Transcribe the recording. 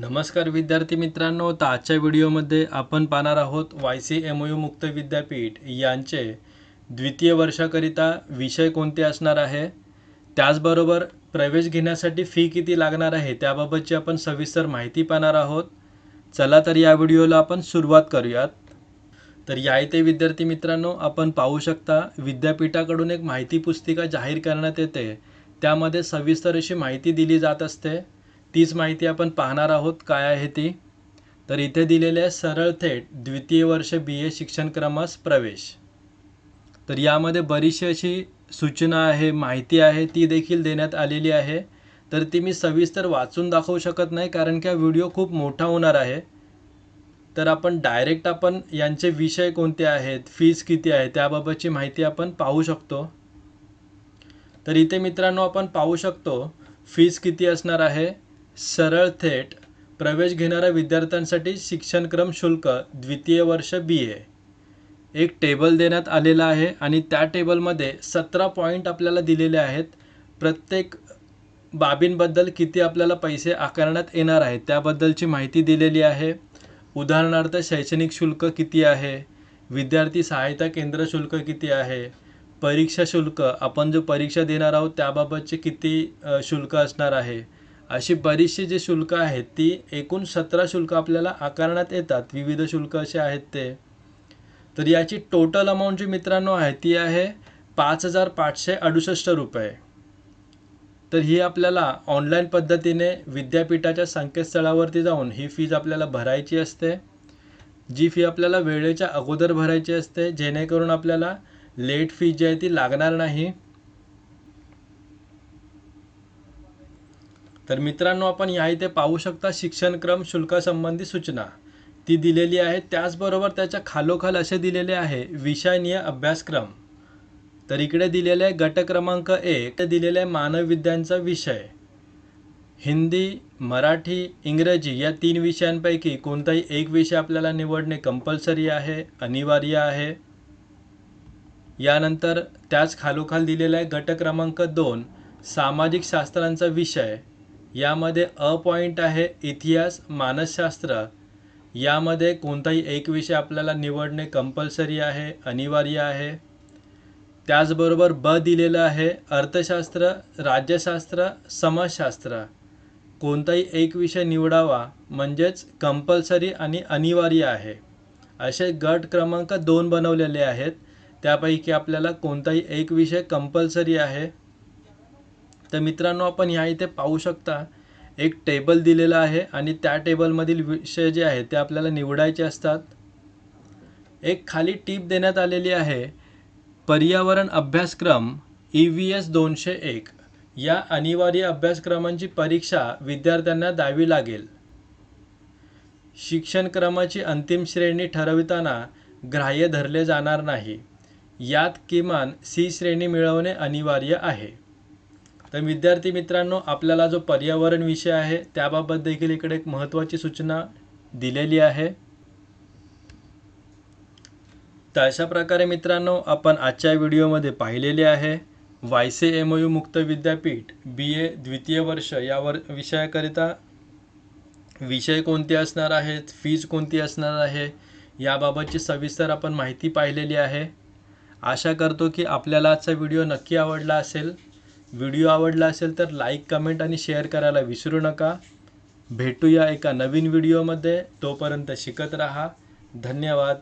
नमस्कार विद्यार्थी मित्रांनो तर आजच्या व्हिडिओमध्ये आपण पाहणार आहोत वाय सी एम यू मुक्त विद्यापीठ यांचे द्वितीय वर्षाकरिता विषय कोणते असणार आहे? त्याचबरोबर प्रवेश घेण्यासाठी फी किती लागणार आहे? त्याबाबतची आपण सविस्तर माहिती पाहणार आहोत. चला तर या व्हिडिओला आपण सुरुवात करूयात. तर या इथे विद्यार्थी मित्रांनो आपण पाहू शकता विद्यापीठाकडून एक माहिती पुस्तिका जाहीर करण्यात येते. त्यामध्ये सविस्तर अशी माहिती दिली जात असते. तीच माहिती आपण पाहणार आहोत काय आहे ती. तर इथे दिलेले आहे सरळ थेट द्वितीय वर्ष बी ए शिक्षण क्रमास प्रवेश. तर यामध्ये बरीचशी अशी सूचना आहे माहिती आहे ती देखील देण्यात आलेली आहे. तर ती मी सविस्तर वाचून दाखवू शकत नाही कारण की हा व्हिडिओ खूप मोठा होणार आहे. तर आपण डायरेक्ट आपण यांचे विषय कोणते आहेत फीज किती आहे त्याबाबतची माहिती आपण पाहू शकतो. तर इथे मित्रांनो आपण पाहू शकतो फीज किती असणार आहे सरळ थेट प्रवेश घेणाऱ्या विद्यार्थ्यांसाठी शिक्षणक्रम शुल्क द्वितीय वर्ष बी ए एक टेबल देण्यात आलेला आहे आणि त्या टेबलमध्ये सतरा पॉईंट आपल्याला दिलेले आहेत. प्रत्येक बाबींबद्दल किती आपल्याला पैसे आकारण्यात येणार आहेत त्याबद्दलची माहिती दिलेली आहे. उदाहरणार्थ शैक्षणिक शुल्क किती आहे? विद्यार्थी सहायता केंद्र शुल्क किती आहे? परीक्षा शुल्क आपण जो परीक्षा देणार आहोत त्याबाबतचे किती शुल्क असणार आहे? अशी बरीचशी जी शुल्क आहेत ती एकूण सतरा शुल्क आपल्याला आकारण्यात येतात. विविध शुल्क असे आहेत ते. तर याची टोटल अमाऊंट जी मित्रांनो आहे ती आहे पाच हजार पाचशे अडुसष्ट रुपये. तर ही आपल्याला ऑनलाईन पद्धतीने विद्यापीठाच्या संकेतस्थळावरती जाऊन ही फीज आपल्याला भरायची असते. जी फी आपल्याला वेळेच्या अगोदर भरायची असते जेणेकरून आपल्याला लेट फी जी आहे ती लागणार नाही. तर मित्रांनो आपण या इथे पाहू शकता शिक्षणक्रम शुल्कासंबंधी सूचना. ती दिलेली आहे. त्याचबरोबर त्याच्या खालोखाल असे दिलेले आहे विषयनीय अभ्यासक्रम. तर इकडे दिलेले आहे गट क्रमांक एक. दिलेले आहे मानवविद्यांचा विषय. हिंदी मराठी इंग्रजी या तीन विषयांपैकी कोणताही एक विषय आपल्याला निवडणे कंपल्सरी आहे अनिवार्य आहे. यानंतर त्याच खालोखाल दिलेला आहे गट क्रमांक दोन सामाजिक शास्त्रांचा विषय. यामध्ये अ पॉईंट आहे इतिहास मानसशास्त्र. यामध्ये कोणताही एक विषय आपल्याला निवडणे कंपल्सरी आहे अनिवार्य आहे. त्याचबरोबर ब दिलेलं आहे अर्थशास्त्र राज्यशास्त्र समाजशास्त्र. कोणताही एक विषय निवडावा म्हणजेच कंपल्सरी आणि अनिवार्य आहे. असे गट क्रमांक दोन बनवलेले आहेत. त्यापैकी आपल्याला कोणताही एक विषय कंपल्सरी आहे. तर मित्रांनो आपण ह्या इथे पाहू शकता एक टेबल दिलेलं आहे आणि त्या टेबलमधील विषय जे आहेत ते आपल्याला निवडायचे असतात. एक खाली टीप देण्यात आलेली आहे पर्यावरण अभ्यासक्रम ई व्ही एस दोनशे एक. या अनिवार्य अभ्यासक्रमांची परीक्षा विद्यार्थ्यांना द्यावी लागेल. शिक्षणक्रमाची अंतिम श्रेणी ठरविताना ग्राह्य धरले जाणार नाही. यात किमान सी श्रेणी मिळवणे अनिवार्य आहे. तर विद्यार्थी मित्रांनो आपल्याला जो पर्यावरण विषय आहे त्याबाबत देखील इकडे एक महत्त्वाची सूचना दिलेली आहे. तर अशा प्रकारे मित्रांनो आपण आजच्या व्हिडिओमध्ये पाहिलेले आहे वाय सी एम यू मुक्त विद्यापीठ बी ए द्वितीय वर्ष यावर विषयाकरिता विषय कोणते असणार आहेत फीज कोणती असणार आहे याबाबतची सविस्तर आपण माहिती पाहिलेली आहे. आशा करतो की आपल्याला आजचा व्हिडिओ नक्की आवडला असेल. व्हिडिओ आवडला असेल तर लाईक कमेंट आणि शेअर करायला विसरू नका. भेटूया एका नवीन व्हिडिओमध्ये. तोपर्यंत शिकत राहा. धन्यवाद.